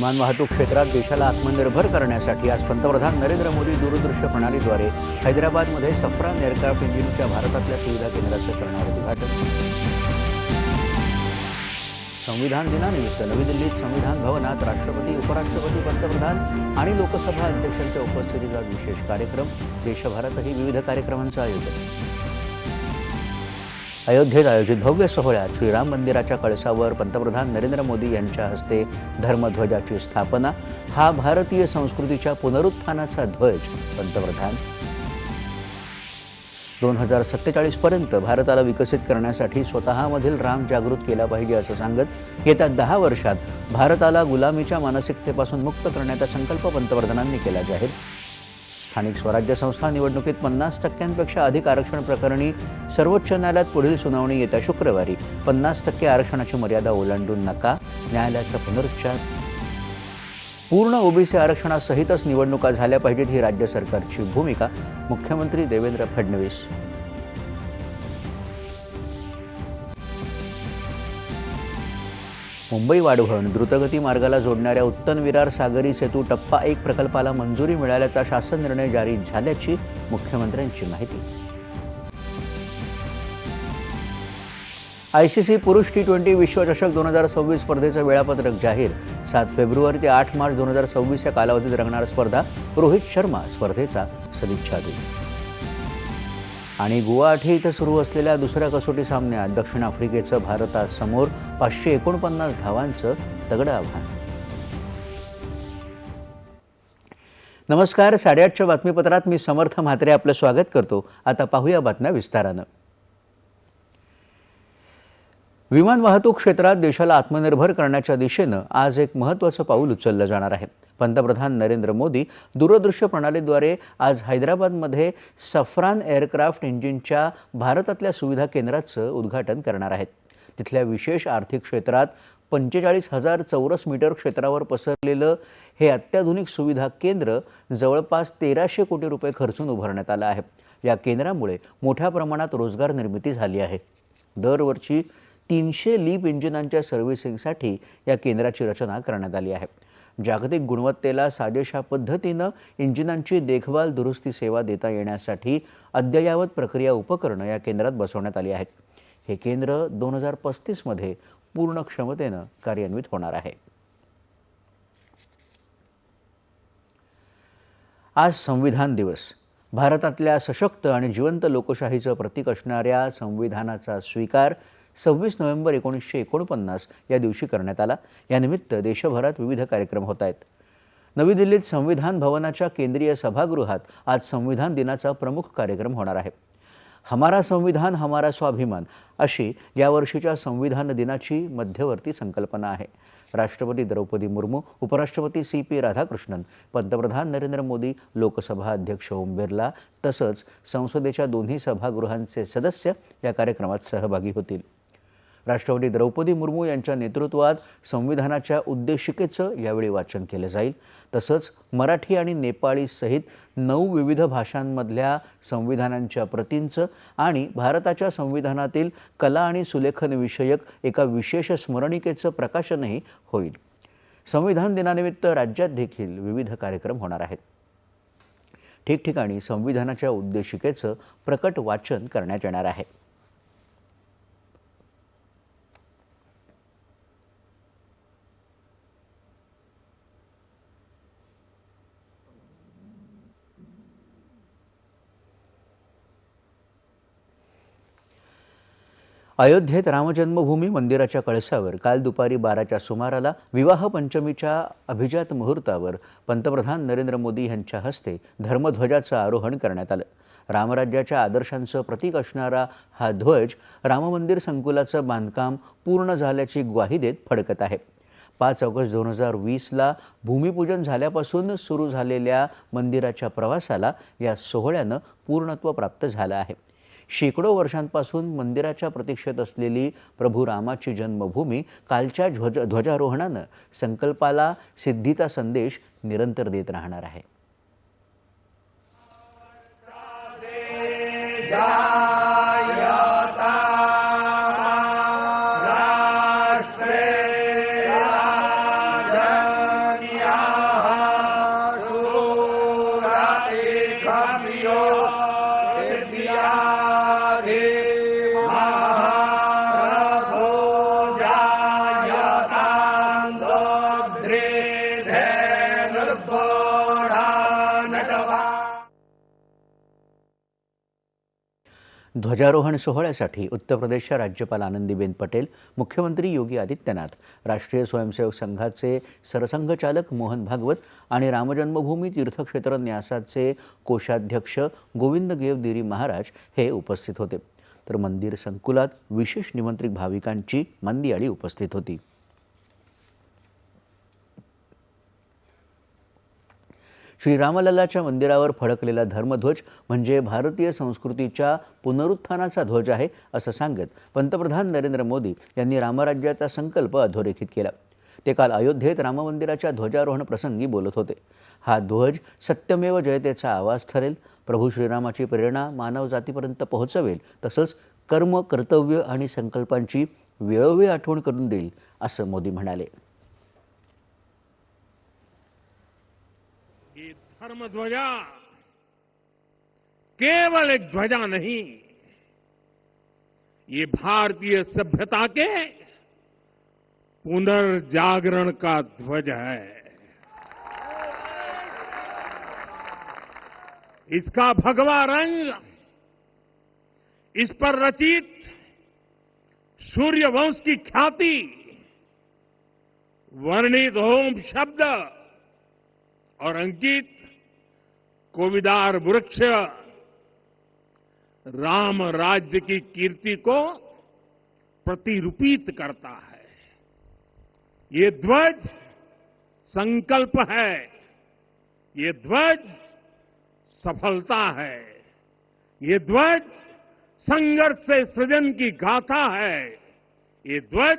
विमान वाहतूक क्षेत्रात देशाला आत्मनिर्भर करण्यासाठी आज पंतप्रधान नरेंद्र मोदी दूरदृश्य प्रणालीद्वारे हैदराबादमध्ये सफ्रान एअरक्राफ्ट इंजिनच्या भारतातल्या सुविधा केंद्राचं करणार उद्घाटन. संविधान दिनानिमित्त नवी दिल्लीत संविधान भवनात राष्ट्रपती उपराष्ट्रपती पंतप्रधान आणि लोकसभा अध्यक्षांच्या उपस्थितीत आज विशेष कार्यक्रम. देशभरातही विविध कार्यक्रमांचं आयोजन. अयोध्येत आयोजित भव्य सोहळ्यात श्रीराम मंदिराच्या कळसावर पंतप्रधान नरेंद्र मोदी यांच्या हस्ते धर्मध्वजाची स्थापना हा भारतीय संस्कृतीच्या पुनरुत्थानाचा ध्वज पंतप्रधान. दोन हजार सत्तेचाळीसपर्यंत भारताला विकसित करण्यासाठी स्वतःमधील राम जागृत केला पाहिजे असं सांगत येत्या दहा वर्षात भारताला गुलामीच्या मानसिकतेपासून मुक्त करण्याचा संकल्प पंतप्रधानांनी केला जाहीर स्थानिक स्वराज्य संस्था निवडणुकीत पन्नास टक्क्यांपेक्षा अधिक आरक्षण प्रकरणी सर्वोच्च न्यायालयात पुढील सुनावणी येत्या शुक्रवारी. पन्नास टक्के आरक्षणाची मर्यादा ओलांडून नका. न्यायालयाचा पुनरुच्चार. पूर्ण ओबीसी आरक्षणासहितच निवडणुका झाल्या पाहिजेत ही राज्य सरकारची भूमिका. मुख्यमंत्री देवेंद्र फडणवीस. मुंबई वाढवण द्रुतगती मार्गाला जोडणाऱ्या उत्तन विरार सागरी सेतू टप्पा एक प्रकल्पाला मंजुरी मिळाल्याचा शासन निर्णय जारी झाल्याची मुख्यमंत्र्यांची माहिती. आय सी सी पुरुष टी ट्वेंटी विश्वचषक दोन हजार सव्वीस स्पर्धेचं वेळापत्रक जाहीर. सात फेब्रुवारी ते आठ मार्च दोन हजार सव्वीस या कालावधीत रंगणार स्पर्धा. रोहित शर्मा स्पर्धेचा सदिच्छा दूत आणि गुवाहाटी इथं सुरू असलेल्या दुसऱ्या कसोटी सामन्यात दक्षिण आफ्रिकेचं भारतासमोर पाचशे एकोणपन्नास धावांचं तगडं आव्हान. नमस्कार साडेआठच्या बातमीपत्रात मी समर्थ म्हात्रे आपलं स्वागत करतो. आता पाहूया बातम्या विस्तारानं. विमान वाहतूक क्षेत्रात देशाला आत्मनिर्भर करण्याच्या दिशेनं आज एक महत्त्वाचं पाऊल उचललं जाणार आहे. पंतप्रधान नरेंद्र मोदी दूरदृश्य प्रणालीद्वारे आज हैदराबादमध्ये सफरान एअरक्राफ्ट इंजिनच्या भारतातल्या सुविधा केंद्राचं उद्घाटन करणार आहेत. तिथल्या विशेष आर्थिक क्षेत्रात पंचेचाळीस हजार चौरस मीटर क्षेत्रावर पसरलेलं हे अत्याधुनिक सुविधा केंद्र जवळपास तेराशे कोटी रुपये खर्चून उभारण्यात आलं आहे. या केंद्रामुळे मोठ्या प्रमाणात रोजगार निर्मिती झाली आहे. दरवर्षी तीनशे लीप इंजिनांच्या सर्व्हिसिंगसाठी या केंद्राची रचना करण्यात आली आहे. जागतिक गुणवत्तेला साजेशा पद्धतीनं इंजिनांची देखभाल दुरुस्ती सेवा देता येण्यासाठी अद्ययावत प्रक्रिया उपकरणं या केंद्रात बसवण्यात आली आहेत. हे केंद्र दोन हजार पस्तीसमध्ये पूर्ण क्षमतेनं कार्यान्वित होणार आहे. आज संविधान दिवस. भारतातल्या सशक्त आणि जिवंत लोकशाहीचं प्रतीक असणाऱ्या संविधानाचा स्वीकार सव्वीस नोव्हेंबर एकोणीसशे एकोणपन्नास या दिवशी करण्यात आला. यानिमित्त देशभरात विविध कार्यक्रम होत आहेत. नवी दिल्लीत संविधान भवनाच्या केंद्रीय सभागृहात आज संविधान दिनाचा प्रमुख कार्यक्रम होणार आहे. हमारा संविधान हमारा स्वाभिमान अशी यावर्षीच्या संविधान दिनाची मध्यवर्ती संकल्पना आहे. राष्ट्रपती द्रौपदी मुर्मू उपराष्ट्रपती सी पी राधाकृष्णन पंतप्रधान नरेंद्र मोदी लोकसभा अध्यक्ष ओम बिर्ला तसंच संसदेच्या दोन्ही सभागृहांचे सदस्य या कार्यक्रमात सहभागी होतील. राष्ट्रवादी द्रौपदी मुर्मू यांच्या नेतृत्वात संविधानाच्या उद्देशिकेचं यावेळी वाचन केलं जाईल. तसंच मराठी आणि नेपाळी सहित नऊ विविध भाषांमधल्या संविधानांच्या प्रतींचं आणि भारताच्या संविधानातील कला आणि सुलेखनविषयक एका विशेष स्मरणिकेचं प्रकाशनही होईल. संविधान दिनानिमित्त राज्यात देखील विविध कार्यक्रम होणार आहेत. ठिकठिकाणी संविधानाच्या उद्देशिकेचं प्रकट वाचन करण्यात येणार आहे. अयोध्येत रामजन्मभूमी मंदिराच्या कळसावर काल दुपारी बाराच्या सुमाराला विवाह पंचमीच्या अभिजात मुहूर्तावर पंतप्रधान नरेंद्र मोदी यांच्या हस्ते धर्मध्वजाचं आरोहण करण्यात आलं. रामराज्याच्या आदर्शांचं प्रतीक असणारा हा ध्वज राममंदिर संकुलाचं बांधकाम पूर्ण झाल्याची ग्वाही देत फडकत आहे. पाच ऑगस्ट दोन हजार वीसला भूमिपूजन झाल्यापासून सुरू झालेल्या मंदिराच्या प्रवासाला या सोहळ्यानं पूर्णत्व प्राप्त झालं आहे. शेकडो वर्षांपासून मंदिराच्या प्रतीक्षेत असलेली प्रभू रामाची जन्मभूमी कालच्या ध्वज ध्वजारोहणानं संकल्पाला सिद्धीचा संदेश निरंतर देत राहणार आहे. ध्वजारोहण सोहळ्यासाठी उत्तर प्रदेशच्या राज्यपाल आनंदीबेन पटेल मुख्यमंत्री योगी आदित्यनाथ राष्ट्रीय स्वयंसेवक संघाचे सरसंघचालक मोहन भागवत आणि रामजन्मभूमी तीर्थक्षेत्र न्यासाचे कोषाध्यक्ष गोविंद गेवदिरी महाराज हे उपस्थित होते. तर मंदिर संकुलात विशेष निमंत्रित भाविकांची मंदियाळी उपस्थित होती. श्रीरामलल्लाच्या मंदिरावर फडकलेला धर्मध्वज म्हणजे भारतीय संस्कृतीच्या पुनरुत्थानाचा ध्वज आहे असं सांगत पंतप्रधान नरेंद्र मोदी यांनी रामराज्याचा संकल्प अधोरेखित केला. ते काल अयोध्येत राममंदिराच्या ध्वजारोहण प्रसंगी बोलत होते. हा ध्वज सत्यमेव जयतेचा आवाज ठरेल प्रभू श्रीरामाची प्रेरणा मानव जातीपर्यंत पोहोचवेल तसंच कर्म कर्तव्य आणि संकल्पांची वेळोवेळी आठवण करून देईल असं मोदी म्हणाले. ये धर्म ध्वजा केवल एक ध्वजा नहीं, ये भारतीय सभ्यता के पुनर्जागरण का ध्वज है। इसका भगवा रंग इस पर रचित सूर्यवंश की ख्याति वर्णित होम शब्द और अंकित कोविदार वृक्ष, राम राज्य की कीर्ति को प्रतिरूपित करता है। ये ध्वज संकल्प है। ये ध्वज सफलता है। ये ध्वज संघर्ष से सृजन की गाथा है। ये ध्वज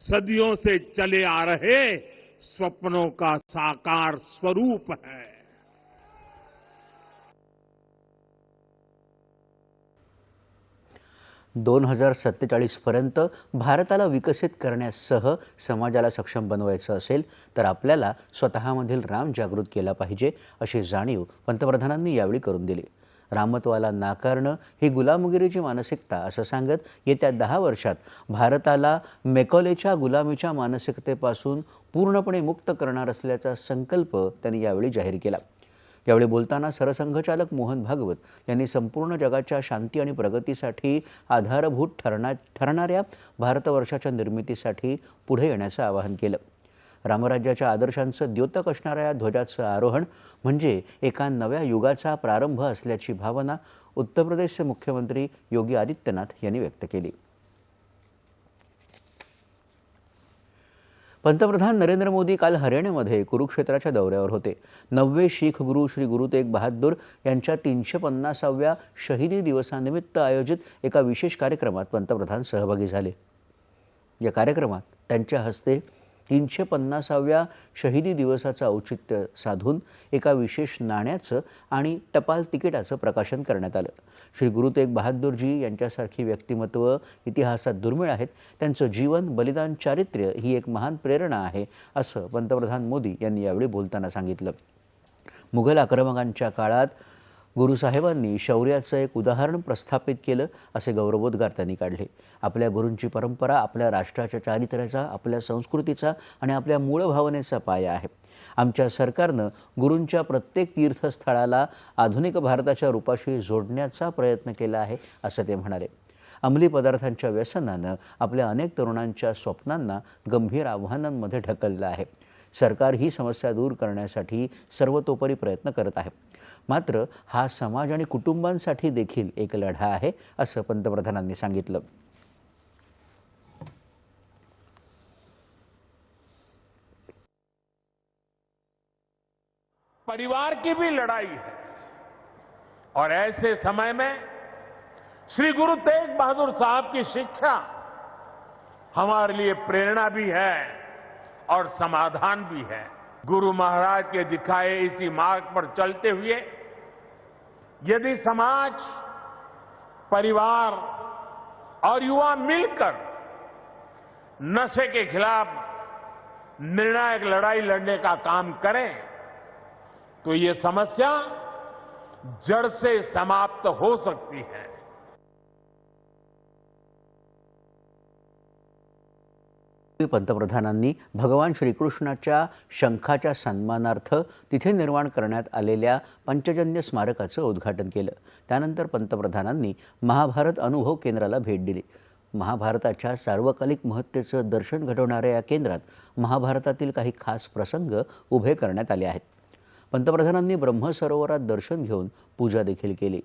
सदियों से चले आ रहे स्वप्नों का साकार स्वरूप है। दोन हजार सत्तेचाळीसपर्यंत भारताला विकसित करण्यासह समाजाला सक्षम बनवायचं असेल तर आपल्याला स्वतःमधील राम जागृत केला पाहिजे अशी जाणीव पंतप्रधानांनी यावेळी करून दिली. रामत्वाला नाकारणं ही गुलामगिरीची मानसिकता असं सांगत येत्या दहा वर्षात भारताला मेकॉलेच्या गुलामीच्या मानसिकतेपासून पूर्णपणे मुक्त करणार असल्याचा संकल्प त्यांनी यावेळी जाहीर केला. यावेळी बोलताना सरसंघचालक मोहन भागवत यांनी संपूर्ण जगाच्या शांती आणि प्रगतीसाठी आधारभूत ठरणार ठरणाऱ्या भारतवर्षाच्या निर्मितीसाठी पुढे येण्याचं आवाहन केलं. रामराज्याच्या आदर्शांचं द्योतक असणाऱ्या या ध्वजाचं आरोहण म्हणजे एका नव्या युगाचा प्रारंभ असल्याची भावना उत्तर प्रदेशचे मुख्यमंत्री योगी आदित्यनाथ यांनी व्यक्त केली. पंतप्रधान नरेंद्र मोदी काल हरियाणामध्ये कुरुक्षेत्राच्या दौऱ्यावर होते. नववे शीख गुरु श्री गुरु तेग बहादूर यांच्या तीनशे पन्नासाव्या शहीदी दिवसानिमित्त आयोजित एका विशेष कार्यक्रमात पंतप्रधान सहभागी झाले. या कार्यक्रमात त्यांच्या हस्ते तीनशे पन्नासाव्या शहीदी दिवसाचं औचित्य साधून एका विशेष नाण्याचं आणि टपाल तिकिटाचं प्रकाशन करण्यात आलं. श्री गुरु तेग बहादूरजी यांच्यासारखी व्यक्तिमत्व इतिहासात दुर्मिळ आहेत. त्यांचं जीवन बलिदान चारित्र्य ही एक महान प्रेरणा आहे असं पंतप्रधान मोदी यांनी यावेळी बोलताना सांगितलं. मुघल आक्रमकांच्या काळात गुरुसाहेबांनी शौर्याचं एक उदाहरण प्रस्थापित केलं असे गौरवोद्गार त्यांनी काढले. आपल्या गुरूंची परंपरा आपल्या राष्ट्राच्या चारित्र्याचा आपल्या संस्कृतीचा आणि आपल्या मूळ भावनेचा पाया आहे. आमच्या सरकारनं गुरूंच्या प्रत्येक तीर्थस्थळाला आधुनिक भारताच्या रूपाशी जोडण्याचा प्रयत्न केला आहे असं ते म्हणाले. अंमली पदार्थांच्या व्यसनानं आपल्या अनेक तरुणांच्या स्वप्नांना गंभीर आव्हानांमध्ये ढकललं आहे. सरकार ही समस्या दूर करण्यासाठी सर्वतोपरी प्रयत्न करत आहे. मात्र हा समाज आणि कुटुंबांसाठी देखील एक लढा आहे असं पंतप्रधानांनी सांगितलं. परिवार की भी लड़ाई है। और ऐसे समय में श्री गुरु तेग बहादुर साहब की शिक्षा हमारे लिए प्रेरणा भी है और समाधान भी है। गुरु महाराज के दिखाए इसी मार्ग पर चलते हुए, यदि समाज, परिवार और युवा मिलकर नशे के खिलाफ निर्णायक लड़ाई लड़ने का काम करें तो ये समस्या जड़ से समाप्त हो सकती है। पंतप्रधानांनी भगवान श्रीकृष्णाच्या शंखाच्या सन्मानार्थ तिथे निर्माण करण्यात आलेल्या पंचजन्य स्मारकाचं उद्घाटन केलं. त्यानंतर पंतप्रधानांनी महाभारत अनुभव केंद्राला भेट दिली. महाभारताच्या सार्वकालिक महत्तेचं दर्शन घडवणाऱ्या या केंद्रात महाभारतातील काही खास प्रसंग उभे करण्यात आले आहेत. पंतप्रधानांनी ब्रह्मसरोवरात दर्शन घेऊन पूजा देखील केली.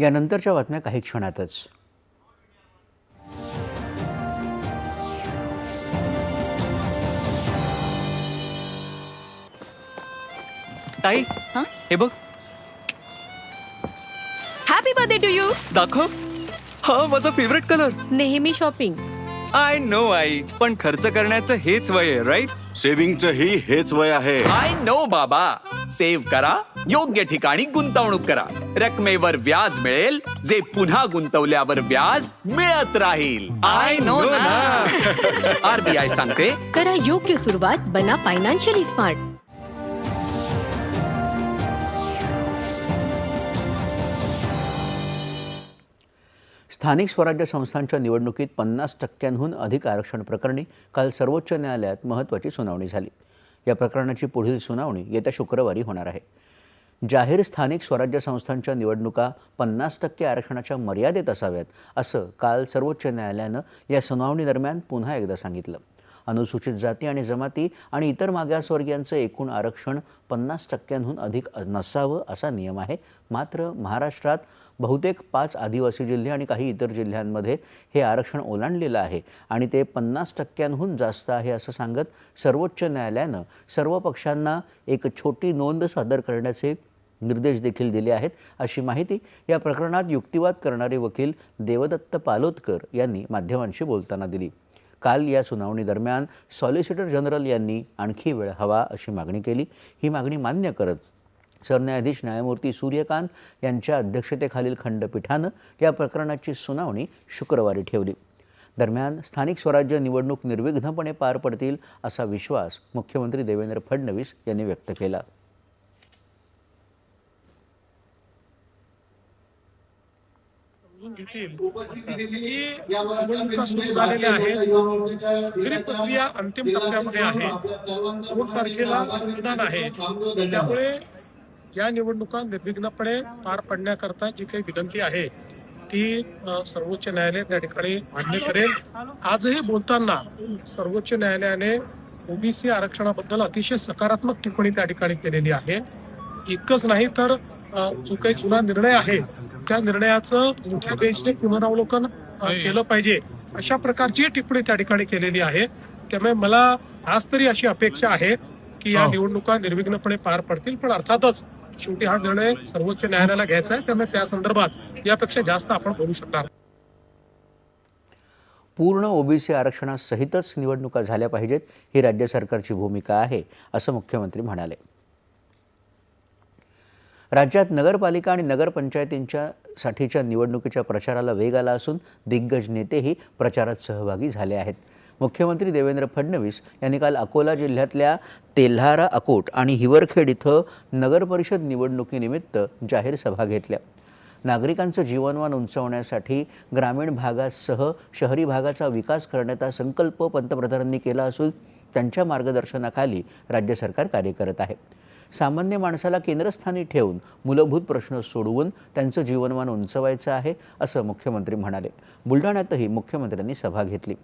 यानंतरच्या बातम्या काही क्षणातच. ताई हे? बघ. हॅपी बर्थडे टू यू दाखव. हा माझा फेवरेट कलर नेहमी शॉपिंग आय नो आई. पण खर्च करण्याचं हेच वय आहे राईट सेव्हिंगचं ही हेच वय आहे. आय नो बाबा. सेव्ह करा योग्य ठिकाणी गुंतवणूक करा. रकमेवर व्याज मिळेल जे पुन्हा गुंतवल्यावर व्याज मिळत राहील. I know. ना आरबीआय सांगते. करा योग्य सुरुवात बना फायनान्शियली स्मार्ट स्थानिक स्वराज्य संस्थांच्या निवडणुकीत पन्नास टक्क्यांहून अधिक आरक्षण प्रकरणी काल सर्वोच्च न्यायालयात महत्त्वाची सुनावणी झाली. या प्रकरणाची पुढील सुनावणी येत्या शुक्रवारी होणार आहे. जाहीर स्थानिक स्वराज्य संस्थांच्या निवडणुका पन्नास टक्के आरक्षणाच्या मर्यादेत असाव्यात असं काल सर्वोच्च न्यायालयानं या सुनावणीदरम्यान पुन्हा एकदा सांगितलं. अनुसूचित जाती आणि जमाती आणि इतर मागासवर्गीयांचं एकूण आरक्षण पन्नास टक्क्यांहून अधिक नसावं असा नियम आहे. मात्र महाराष्ट्रात बहुतेक पाच आदिवासी जिल्हे आणि काही इतर जिल्ह्यांमध्ये हे आरक्षण ओलांडलेलं आहे आणि ते पन्नास टक्क्यांहून जास्त आहे असं सांगत सर्वोच्च न्यायालयानं सर्व पक्षांना एक छोटी नोंद सादर करण्याचे निर्देश देखील दिले आहेत अशी माहिती या प्रकरणात युक्तिवाद करणारे वकील देवदत्त पालोदकर यांनी माध्यमांशी बोलताना दिली. काल या सुनावणीदरम्यान सॉलिसिटर जनरल यांनी आणखी वेळ हवा अशी मागणी केली. ही मागणी मान्य करत सरन्यायाधीश न्यायमूर्ती सूर्यकांत यांच्या अध्यक्षतेखालील खंडपीठानं या प्रकरणाची सुनावणी शुक्रवारी ठेवली. दरम्यान स्थानिक स्वराज्य निवडणूक निर्विघ्नपणे पार पडतील असा विश्वास मुख्यमंत्री देवेंद्र फडणवीस यांनी व्यक्त केला. की निवडणुका सुरू झालेल्या आहेत सगळी प्रक्रिया अंतिम टप्प्यामध्ये आहे. दोन तारखेला मतदान आहे. त्यामुळे या निवडणुका निर्विघ्नपणे पार पडण्याकरता जी काही विनंती आहे ती सर्वोच्च न्यायालय त्या ठिकाणी मान्य करेल. आजही बोलताना सर्वोच्च न्यायालयाने ओबीसी आरक्षणाबद्दल अतिशय सकारात्मक टिप्पणी त्या ठिकाणी केलेली आहे. इतकंच नाही तर जो काही जुना निर्णय आहे त्या निर्णयाचं मोठ्या बेंचने पुनरावलोकन केलं पाहिजे. अशा प्रकारची टिप्पणी त्या ठिकाणी केलेली आहे. त्यामुळे मला आज तरी अशी अपेक्षा आहे की या निवडणुका निर्विघ्नपणे पार पडतील पण अर्थातच शेवटी हा निर्णय सर्वोच्च न्यायालयाला घ्यायचा आहे. त्यामुळे त्या संदर्भात यापेक्षा जास्त आपण बोलू शकणार. नाही. पूर्ण ओबीसी आरक्षणासहितच निवडणुका झाल्या पाहिजेत. ही राज्य सरकारची भूमिका आहे असं मुख्यमंत्री म्हणाले. राज्यात नगरपालिका आणि नगरपंचायतींच्या साठीच्या निवडणुकीच्या प्रचाराला वेग आला असून दिग्गज नेतेही प्रचारात सहभागी झाले आहेत. मुख्यमंत्री देवेंद्र फडणवीस यांनी काल अकोला जिल्ह्यातल्या तेल्हारा अकोट आणि हिवरखेड इथं नगरपरिषद निवडणुकीनिमित्त जाहीर सभा घेतल्या. नागरिकांचं जीवनमान उंचावण्यासाठी ग्रामीण भागासह शहरी भागाचा विकास करण्याचा संकल्प पंतप्रधानांनी केला असून त्यांच्या मार्गदर्शनाखाली राज्य सरकार कार्य करत आहे. सामान्य माणसाला केंद्रस्थानी ठेवून मूलभूत प्रश्न सोडवून त्यांचं जीवनमान उंचवायचं आहे असं मुख्यमंत्री म्हणाले. बुलढाण्यातही मुख्यमंत्र्यांनी सभा घेतली.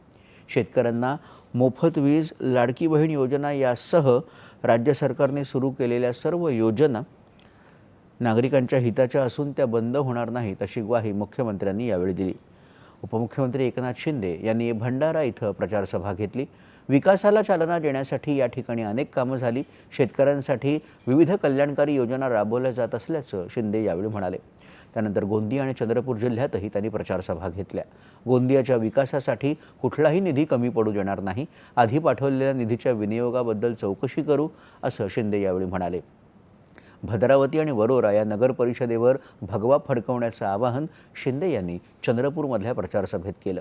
शेतकऱ्यांना मोफत वीज लाडकी बहीण योजना यासह राज्य सरकारने सुरू केलेल्या सर्व योजना नागरिकांच्या हिताच्या असून त्या बंद होणार नाहीत अशी ग्वाही मुख्यमंत्र्यांनी यावेळी दिली. उपमुख्यमंत्री एकनाथ शिंदे यांनी भंडारा इथं प्रचारसभा घेतली. विकासाला चालना देण्यासाठी या ठिकाणी अनेक कामं झाली. शेतकऱ्यांसाठी विविध कल्याणकारी योजना राबवल्या जात असल्याचं शिंदे यावेळी म्हणाले. त्यानंतर गोंदिया आणि चंद्रपूर जिल्ह्यातही त्यांनी प्रचारसभा घेतल्या. गोंदियाच्या विकासासाठी कुठलाही निधी कमी पडू देणार नाही. आधी पाठवलेल्या निधीच्या विनियोगाबद्दल चौकशी करू असं शिंदे यावेळी म्हणाले. भद्रावती आणि वरोरा या नगर परिषदेवर भगवा फडकवण्याचं आवाहन शिंदे यांनी चंद्रपूरमधल्या प्रचारसभेत केलं.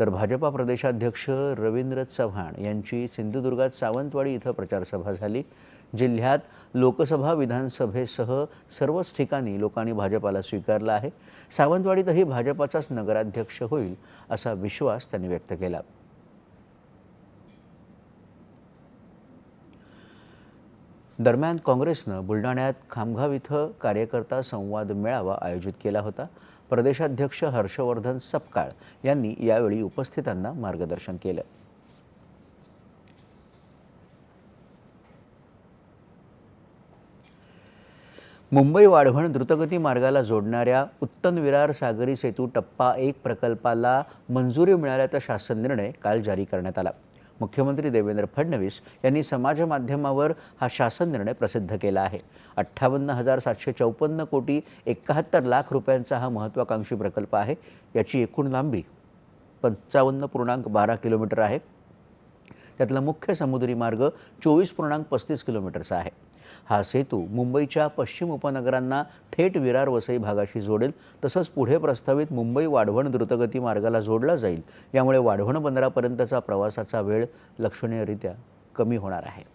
तर भाजपा प्रदेशाध्यक्ष रवींद्र चव्हाण यांची सिंधुदुर्गात सावंतवाडी इथं प्रचारसभा झाली. जिल्ह्यात लोकसभा विधानसभेसह सर्वच ठिकाणी लोकांनी भाजपाला स्वीकारला आहे. सावंतवाडीतही भाजपाचाच नगराध्यक्ष होईल असा विश्वास त्यांनी व्यक्त केला. दरम्यान काँग्रेसनं बुलढाण्यात खामगाव इथं कार्यकर्ता संवाद मेळावा आयोजित केला होता. प्रदेशाध्यक्ष हर्षवर्धन सपकाळ यांनी यावेळी उपस्थितांना मार्गदर्शन केलं. मुंबई वाढवण द्रुतगती मार्गाला जोडणाऱ्या उत्तन विरार सागरी सेतू टप्पा एक प्रकल्पाला मंजुरी मिळाल्याचा शासन निर्णय काल जारी करण्यात आला. मुख्यमंत्री देवेंद्र फडणवीस यांनी समाज माध्यमावर हा शासन निर्णय प्रसिद्ध केला आहे. अठ्ठावन्न हजार सातशे चौपन्न कोटी एकाहत्तर लाख रुपयांचा हा महत्त्वाकांक्षी प्रकल्प आहे. याची एकूण लांबी पंचावन्न पूर्णांक बारा किलोमीटर आहे. त्यातला मुख्य समुद्री मार्ग चोवीस पूर्णांक पस्तीस किलोमीटरचा आहे. हा सेतू मुंबईच्या पश्चिम उपनगरांना थेट विरार वसई भागाशी जोडेल तसंच पुढे प्रस्तावित मुंबई वाढवण द्रुतगती मार्गाला जोडला जाईल. यामुळे वाढवण बंदरापर्यंतचा प्रवासाचा वेळ लक्षणीयरित्या कमी होणार आहे.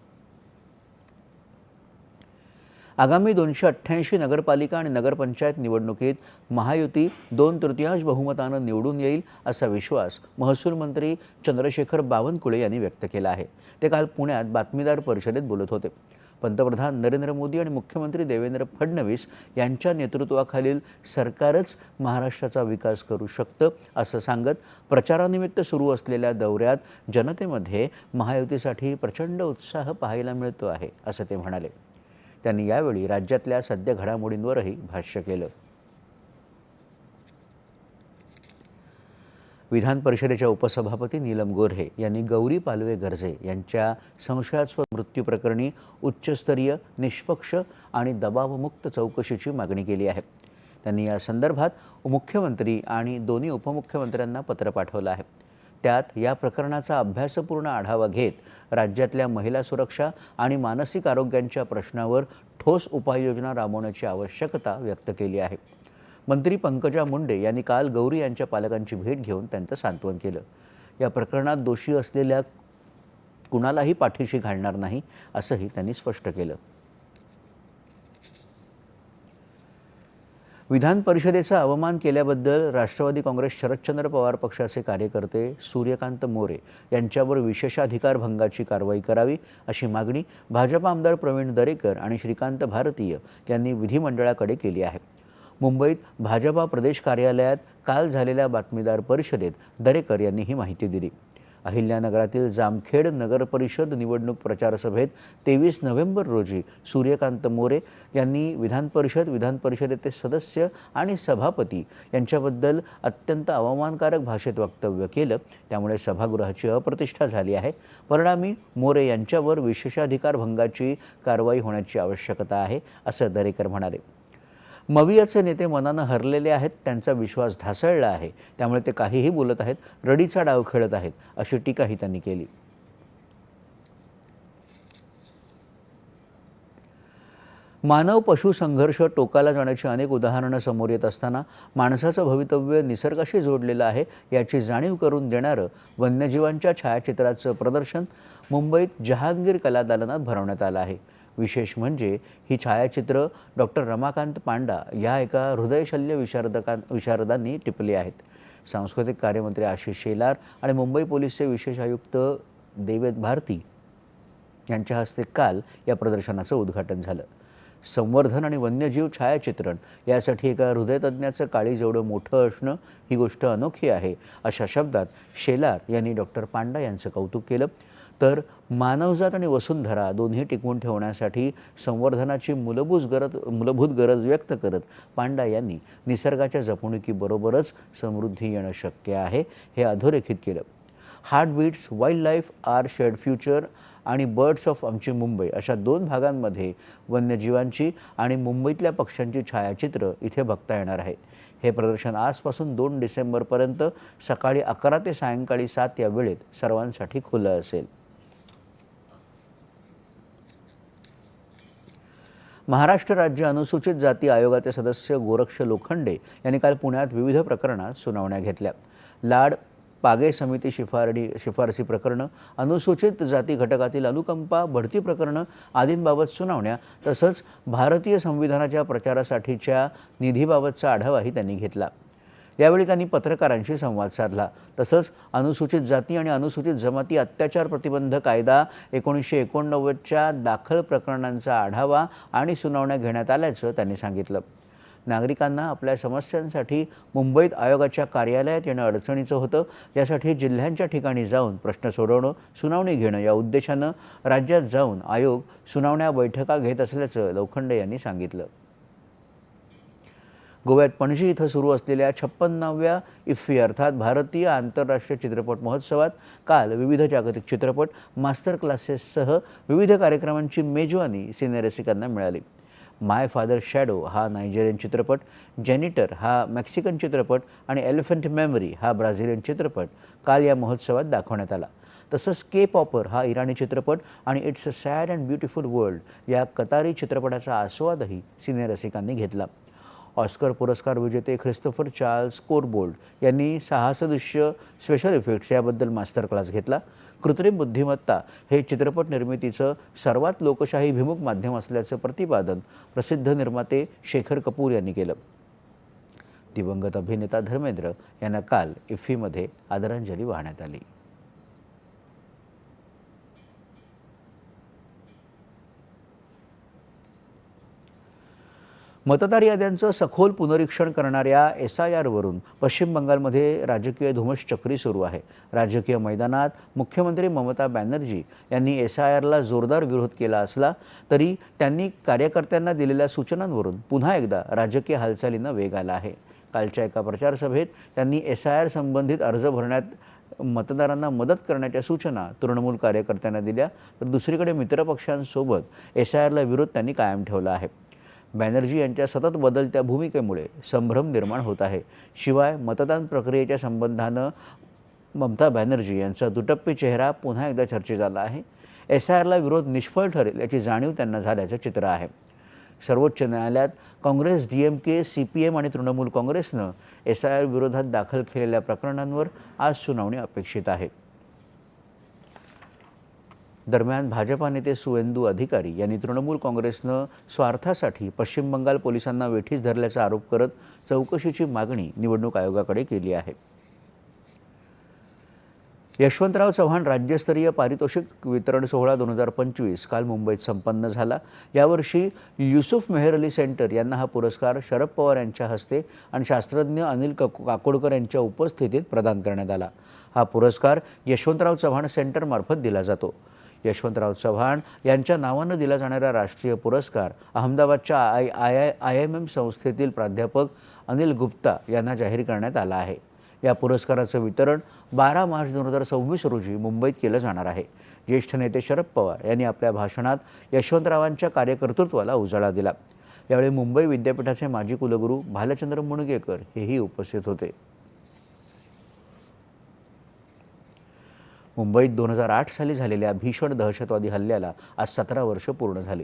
आगामी दोनशे अठ्ठ्याऐंशी नगरपालिका आणि नगरपंचायत निवडणुकीत महायुती दोन तृतीयांश बहुमतानं निवडून येईल असा विश्वास महसूल मंत्री चंद्रशेखर बावनकुळे यांनी व्यक्त केला आहे. ते काल पुण्यात बातमीदार परिषदेत बोलत होते. पंतप्रधान नरेंद्र मोदी आणि मुख्यमंत्री देवेंद्र फडणवीस यांच्या नेतृत्वाखालील सरकारच महाराष्ट्राचा विकास करू शकतं असं सांगत प्रचारानिमित्त सुरू असलेल्या दौऱ्यात जनतेमध्ये महायुतीसाठी प्रचंड उत्साह पाहायला मिळतो आहे असं ते म्हणाले. त्यांनी यावेळी राज्यातल्या सद्य घडामोडींवरही भाष्य केलं. विधान परिषदेच्या उपसभापती नीलम गोऱ्हे यांनी गौरी पालवे गर्जे यांच्या संशयास्पद मृत्यूप्रकरणी उच्चस्तरीय निष्पक्ष आणि दबावमुक्त चौकशीची मागणी केली आहे. त्यांनी या संदर्भात मुख्यमंत्री आणि दोन्ही उपमुख्यमंत्र्यांना पत्र पाठवलं आहे. त्यात या प्रकरणाचा अभ्यासपूर्ण आढावा घेत राज्यातल्या महिला सुरक्षा आणि मानसिक आरोग्यांच्या प्रश्नावर ठोस उपाययोजना राबवण्याची आवश्यकता व्यक्त केली आहे. मंत्री पंकजा मुंडे यांनी काल गौरी यांच्या पालकांची भेट घेऊन त्यांचं सांत्वन केलं. या प्रकरणात दोषी असलेल्या कुणालाही पाठीशी घालणार नाही असंही त्यांनी स्पष्ट केलं. विधान परिषदेचा अवमान केल्याबद्दल राष्ट्रवादी काँग्रेस शरदचंद्र पवार पक्षाचे कार्यकर्ते सूर्यकांत मोरे यांच्यावर विशेषाधिकार भंगाची कारवाई करावी अशी मागणी भाजपा आमदार प्रवीण दरेकर आणि श्रीकांत भारतीय यांनी विधिमंडळाकडे केली आहे. मुंबईत भाजपा प्रदेश कार्यालयात काल झालेल्या बातमीदार परिषदेत दरेकर यांनी ही माहिती दिली. अहिल्यानगरातील जामखेड नगरपरिषद निवडणूक प्रचारसभेत तेवीस नोव्हेंबर रोजी सूर्यकांत मोरे यांनी विधान परिषद विधान परिषदेचे सदस्य आणि सभापती यांच्याबद्दल अत्यंत अवमानकारक भाषेत वक्तव्य केलं. त्यामुळे सभागृहाची अप्रतिष्ठा झाली आहे. परिणामी मोरे यांच्यावर विशेषाधिकार भंगाची कारवाई होण्याची आवश्यकता आहे असं दरेकर म्हणाले. मवियाचे नेते मनानं हरलेले आहेत त्यांचा विश्वास ढासळला आहे. त्यामुळे ते काहीही बोलत आहेत रडीचा डाव खेळत आहेत अशी टीकाही त्यांनी केली. मानव पशु संघर्ष टोकाला जाण्याची अनेक उदाहरणं समोर येत असताना माणसाचं भवितव्य निसर्गाशी जोडलेलं आहे याची जाणीव करून देणारं वन्यजीवांच्या छायाचित्राचं प्रदर्शन मुंबईत जहांगीर कला दालनात भरवण्यात आलं आहे. विशेष म्हणजे ही छायाचित्र डॉक्टर रमाकांत पांडा या एका हृदयशल्य विशारदकां विशारदांनी टिपली आहेत. सांस्कृतिक कार्यमंत्री आशिष शेलार आणि मुंबई पोलीसचे विशेष आयुक्त देवेद भारती यांच्या हस्ते काल या प्रदर्शनाचं उद्घाटन झालं. संवर्धन आणि वन्यजीव छायाचित्रण यासाठी एका हृदयतज्ञाचं काळी जेवढं मोठं असणं ही गोष्ट अनोखी आहे अशा शब्दात शेलार यांनी डॉक्टर पांडा यांचं कौतुक केलं. तर मानवजात आणि वसुंधरा दोन्ही टिकवून ठेवण्यासाठी संवर्धनाची मूलभूत गरज मूलभूत गरज व्यक्त करत पांडा यांनी निसर्गाच्या जपणुकीबरोबरच समृद्धी येणं शक्य आहे हे अधोरेखित केलं. Heartbeats wildlife are shared future आणि बर्ड्स ऑफ आमची मुंबई अशा दोन भागांमध्ये वन्यजीवांची आणि मुंबईतल्या पक्ष्यांची छायाचित्र इथे बघता येणार आहे. हे प्रदर्शन आजपासून दोन डिसेंबरपर्यंत सकाळी अकरा ते सायंकाळी सात या वेळेत सर्वांसाठी खुलं असेल. महाराष्ट्र राज्य अनुसूचित जाती आयोगाचे सदस्य गोरक्ष लोखंडे यांनी काल पुण्यात विविध प्रकरणात सुनावण्या घेतल्या. लाड पागे समिती शिफारडी शिफारसी प्रकरणं अनुसूचित जाती घटकातील अनुकंपा भरती प्रकरणं आदींबाबत सुनावण्या तसंच भारतीय संविधानाच्या प्रचारासाठीच्या निधीबाबतचा आढावाही त्यांनी घेतला. यावेळी त्यांनी पत्रकारांशी संवाद साधला. तसंच अनुसूचित जाती आणि अनुसूचित जमाती अत्याचार प्रतिबंध कायदा एकोणीसशे एकोणनव्वदच्या दाखल प्रकरणांचा आढावा आणि सुनावण्या घेण्यात आल्याचं त्यांनी सांगितलं. नागरिकांना आपल्या समस्यांसाठी मुंबईत आयोगाच्या कार्यालयात येणं अडचणीचं होतं. यासाठी जिल्ह्यांच्या ठिकाणी जाऊन प्रश्न सोडवणं सुनावणी घेणं या उद्देशानं राज्यात जाऊन आयोग सुनावण्या बैठका घेत असल्याचं लोखंडे यांनी सांगितलं. गोव्यात पणजी इथं सुरू असलेल्या छप्पन्नाव्या इफ्फी अर्थात भारतीय आंतरराष्ट्रीय चित्रपट महोत्सवात काल विविध जागतिक चित्रपट मास्टर क्लासेससह विविध कार्यक्रमांची मेजवानी सिनेरसिकांना मिळाली. माय फादर शॅडो हा नायजेरियन चित्रपट जेनिटर हा मेक्सिकन चित्रपट आणि एलिफंट मेमरी हा ब्राझिलियन चित्रपट काल या महोत्सवात दाखवण्यात आला. तसंच के पॉपर हा इराणी चित्रपट आणि it's a sad and beautiful world या कतारी चित्रपटाचा आस्वादही सिनेरसिकांनी घेतला. ऑस्कर पुरस्कार विजेते ख्रिस्तोफर चार्ल्स कोरबोल्ड यांनी साहसदृश्य स्पेशल इफेक्ट्स याबद्दल मास्टर क्लास घेतला. कृत्रिम बुद्धिमत्ता हे चित्रपट निर्मितीचं सर्वात लोकशाहीभिमुख माध्यम असल्याचं प्रतिपादन प्रसिद्ध निर्माते शेखर कपूर यांनी केलं. दिवंगत अभिनेता धर्मेंद्र यांना काल इफ्फीमध्ये आदरांजली वाहण्यात आली. मतदार याद्यांचं सखोल पुनरीक्षण करणाऱ्या एस आय आरवरून पश्चिम बंगालमध्ये राजकीय धुमश्चक्री सुरू आहे. राजकीय मैदानात मुख्यमंत्री ममता बॅनर्जी यांनी एस आय आरला जोरदार विरोध केला असला तरी त्यांनी कार्यकर्त्यांना दिलेल्या सूचनांवरून पुन्हा एकदा राजकीय हालचालींना वेग आला आहे. कालच्या एका प्रचारसभेत त्यांनी एस आय आर संबंधित अर्ज भरण्यात मतदारांना मदत करण्याच्या सूचना तृणमूल कार्यकर्त्यांना दिल्या. तर दुसरीकडे मित्रपक्षांसोबत एस आय आरला विरोध त्यांनी कायम ठेवला आहे. बॅनर्जी यांच्या सतत बदलत्या भूमिकेमुळे संभ्रम निर्माण होत आहे. शिवाय मतदान प्रक्रियेच्या संबंधानं ममता बॅनर्जी यांचा दुटप्पी चेहरा पुन्हा एकदा चर्चेत आला आहे. एस आय आरला विरोध निष्फळ ठरेल याची जाणीव त्यांना झाल्याचं चित्र आहे. सर्वोच्च न्यायालयात Congress D M K C P M आणि तृणमूल काँग्रेसनं एस आय आर विरोधात दाखल केलेल्या प्रकरणांवर आज सुनावणी अपेक्षित आहे. दरम्यान भाजपा नेते सुवेंदू अधिकारी यांनी तृणमूल काँग्रेसनं स्वार्थासाठी पश्चिम बंगाल पोलिसांना वेठीस धरल्याचा आरोप करत चौकशीची मागणी निवडणूक आयोगाकडे केली आहे. यशवंतराव चव्हाण राज्यस्तरीय पारितोषिक वितरण सोहळा दोन हजार पंचवीस काल मुंबईत संपन्न झाला. यावर्षी युसुफ मेहर अली सेंटर यांना हा पुरस्कार शरद पवार यांच्या हस्ते आणि शास्त्रज्ञ अनिल कक काकोडकर यांच्या उपस्थितीत प्रदान करण्यात आला. हा पुरस्कार यशवंतराव चव्हाण सेंटरमार्फत दिला जातो. यशवंतराव चव्हाण यांच्या नावानं दिला जाणारा राष्ट्रीय पुरस्कार अहमदाबादच्या I I I I M M संस्थेतील प्राध्यापक अनिल गुप्ता यांना जाहीर करण्यात आला आहे. या पुरस्काराचं वितरण बारा मार्च दोन हजार सव्वीस रोजी मुंबईत केलं जाणार आहे. ज्येष्ठ नेते शरद पवार यांनी आपल्या भाषणात यशवंतरावांच्या कार्यकर्तृत्वाला उजाळा दिला. यावेळी मुंबई विद्यापीठाचे माजी कुलगुरू भालचंद्र मुणगेकर हेही उपस्थित होते. मुंबईत दोन हजार आठ साली झालेल्या भीषण दहशतवादी हल्ल्याला आज सतरा वर्ष पूर्ण झाली.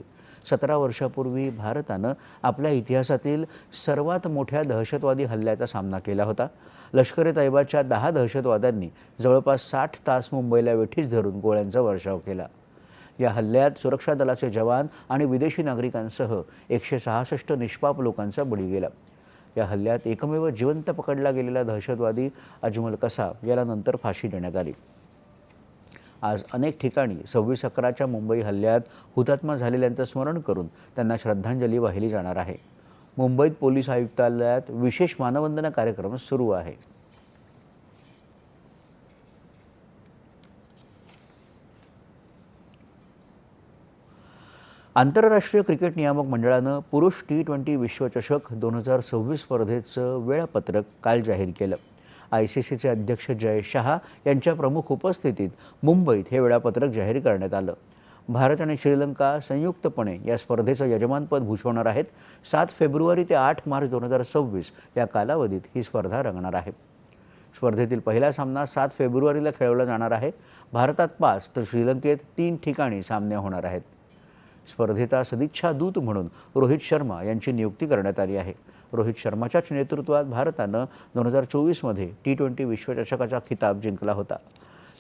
सतरा वर्षापूर्वी भारतानं आपल्या इतिहासातील सर्वात मोठ्या दहशतवादी हल्ल्याचा सामना केला होता. लष्कर ए तैबाच्या दहा दहशतवाद्यांनी जवळपास साठ तास मुंबईला वेठीस धरून गोळ्यांचा वर्षाव केला. या हल्ल्यात सुरक्षा दलाचे जवान आणि विदेशी नागरिकांसह एकशे सहासष्ट निष्पाप लोकांचा बळी गेला. या हल्ल्यात एकमेव जिवंत पकडला गेलेला दहशतवादी अजमल कसाब याला नंतर फाशी देण्यात आली. आज अनेक ठिकाणी सव्वीस अकराच्या मुंबई हल्ल्यात हुतात्मा झालेल्यांचं स्मरण करून त्यांना श्रद्धांजली वाहिली जाणार आहे. मुंबईत पोलीस आयुक्तालयात विशेष मानवंदना कार्यक्रम सुरू आहे. आंतरराष्ट्रीय क्रिकेट नियामक मंडळानं पुरुष टी ट्वेंटी विश्वचषक दोन हजार सव्वीस स्पर्धेचं वेळापत्रक काल जाहीर केलं. आय सी सीचे अध्यक्ष जय शहा यांच्या प्रमुख उपस्थितीत मुंबईत हे वेळापत्रक जाहीर करण्यात आलं. भारत आणि श्रीलंका संयुक्तपणे या स्पर्धेचं यजमानपद भूषवणार आहेत. सात फेब्रुवारी ते आठ मार्च दोन हजार सव्वीस या कालावधीत ही स्पर्धा रंगणार आहे. स्पर्धेतील पहिला सामना सात फेब्रुवारीला खेळवला जाणार आहे. भारतात पाच तर श्रीलंकेत तीन ठिकाणी सामने होणार आहेत. स्पर्धेचा सदिच्छा दूत म्हणून रोहित शर्मा यांची नियुक्ती करण्यात आली आहे. रोहित शर्माच्याच नेतृत्वात भारतानं दोन हजार चोवीसमध्ये टी ट्वेंटी विश्वचषकाचा खिताब जिंकला होता.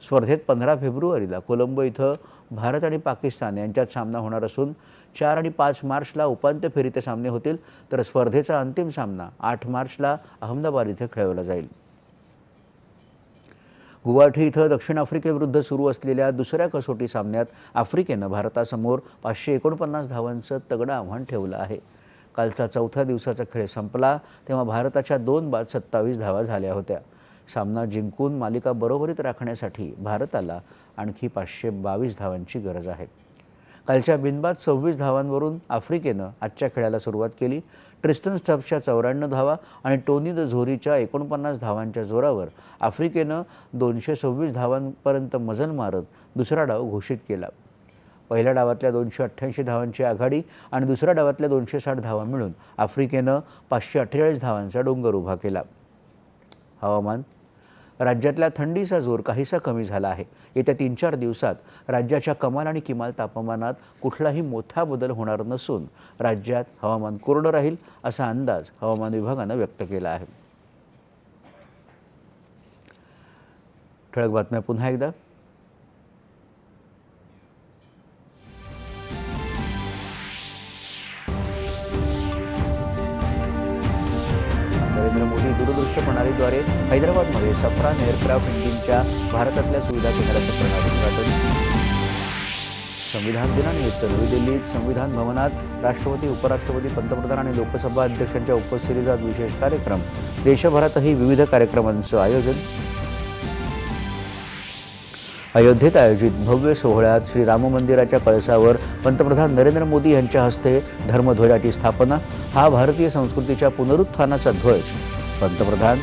स्पर्धेत पंधरा फेब्रुवारीला कोलंबो इथं भारत आणि पाकिस्तान यांच्यात सामना होणार असून चार आणि पाच मार्चला उपांत्य फेरीचे सामने होतील तर स्पर्धेचा अंतिम सामना आठ मार्चला अहमदाबाद इथे खेळवला जाईल. गुवाहाटी इथं दक्षिण आफ्रिकेविरुद्ध सुरू असलेल्या दुसऱ्या कसोटी सामन्यात आफ्रिकेनं भारतासमोर पाचशे एकोणपन्नास धावांचं तगडं आव्हान ठेवलं आहे. कालचा चौथ्या दिवसाचा खेळ संपला तेव्हा भारताच्या दोन बाद सत्तावीस धावा झाल्या होत्या. सामना जिंकून मालिका बरोबरीत राखण्यासाठी भारताला आणखी पाचशे बावीस धावांची गरज आहे. कालच्या बिनबाद सव्वीस धावांवरून आफ्रिकेनं आजच्या खेळाला सुरुवात केली. ट्रिस्टन स्टब्सच्या चौऱ्याण्णव धावा आणि टोनी द झोरीच्या एकोणपन्नास धावांच्या जोरावर आफ्रिकेनं दोनशे सव्वीस धावांपर्यंत मजल मारत दुसरा डाव घोषित केला. पहिल्या डावातल्या दोनशे अठ्ठ्याऐंशी धावांची आघाडी आणि दुसऱ्या डावातल्या दोनशे साठ धावा मिळून आफ्रिकेनं पाचशे अठ्ठेचाळीस धावांचा डोंगर उभा केला. हवामान राज्यातल्या थंडीचा जोर काहीसा कमी झाला आहे. येत्या तीन चार दिवसात राज्याच्या कमाल आणि किमान तापमानात कुठलाही मोठा बदल होणार नसून राज्यात हवामान कोरडं राहील असा अंदाज हवामान विभागानं व्यक्त केला आहे. ठळक बातम्या पुन्हा एकदा. प्रणालीद्वारे हैदराबादमध्ये सफरान एअरक्राफ्ट इंजिनच्या भारतातल्या सुविधा केंद्राचं करणार उद्घाटन. संविधान दिनानिमित्त नवी दिल्लीत संविधान भवनात राष्ट्रपती उपराष्ट्रपती पंतप्रधान आणि लोकसभा अध्यक्षांच्या उपस्थितीचा विशेष कार्यक्रम. देशभरातही विविध कार्यक्रमांचं आयोजन. अयोध्येत आयोजित भव्य सोहळ्यात श्रीराम मंदिराच्या कळसावर पंतप्रधान नरेंद्र मोदी यांच्या हस्ते धर्मध्वजाची स्थापना हा भारतीय संस्कृतीच्या पुनरुत्थानाचा ध्वज. पंतप्रधान.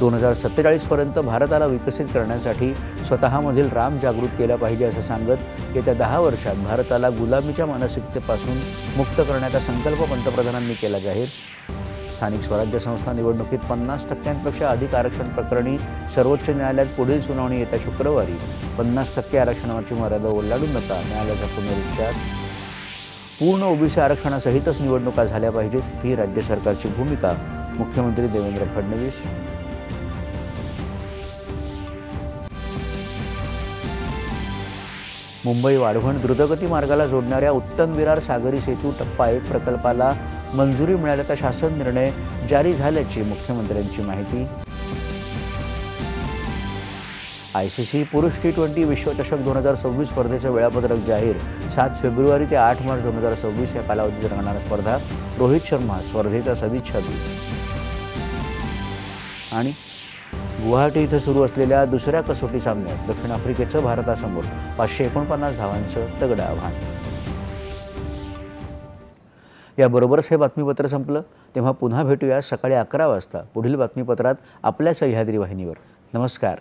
दोन हजार सत्तेचाळीसपर्यंत भारताला विकसित करण्यासाठी स्वतःमधील राम जागृत केला पाहिजे असं सांगत येत्या दहा वर्षात भारताला गुलामीच्या मानसिकतेपासून मुक्त करण्याचा संकल्प पंतप्रधानांनी केला जाहीर. स्थानिक स्वराज्य संस्था निवडणुकीत पन्नास टक्क्यांपेक्षा अधिक आरक्षण प्रकरणी सर्वोच्च न्यायालयात पुढील सुनावणी येत्या शुक्रवारी. पन्नास टक्के आरक्षणाची मर्यादा ओलांडू नका न्यायालयाचा पुनरुच्चार. पूर्ण ओबीसी आरक्षणासहितच निवडणुका झाल्या पाहिजेत. ही राज्य सरकारची भूमिका. मुख्यमंत्री देवेंद्र फडणवीस. मुंबई वाढवण द्रुतगती मार्गाला जोडणाऱ्या उत्तम विरार सागरी सेतू टप्पा एक प्रकल्पाला मंजुरी मिळाल्याचा शासन निर्णय जारी झाल्याची मुख्यमंत्र्यांची माहिती. आय सी सी पुरुष टी ट्वेंटी विश्वचषक दोन हजार सव्वीस स्पर्धेचं वेळापत्रक जाहीर. सात फेब्रुवारी ते आठ मार्च दोन हजार सव्वीस या कालावधीत रंगणार स्पर्धा. रोहित शर्मा स्पर्धेचा सदिच्छा दूत आणि गुवाहाटी इथं सुरू असलेल्या दुसऱ्या कसोटी सामन्यात दक्षिण आफ्रिकेचं भारतासमोर पाचशे एकोणपन्नास धावांचं तगडं आव्हान. याबरोबरच हे बातमीपत्र संपलं. तेव्हा पुन्हा भेटूया सकाळी अकरा वाजता. पुढील बातमीपत्रात आपल्या सह्याद्री वाहिनीवर. नमस्कार.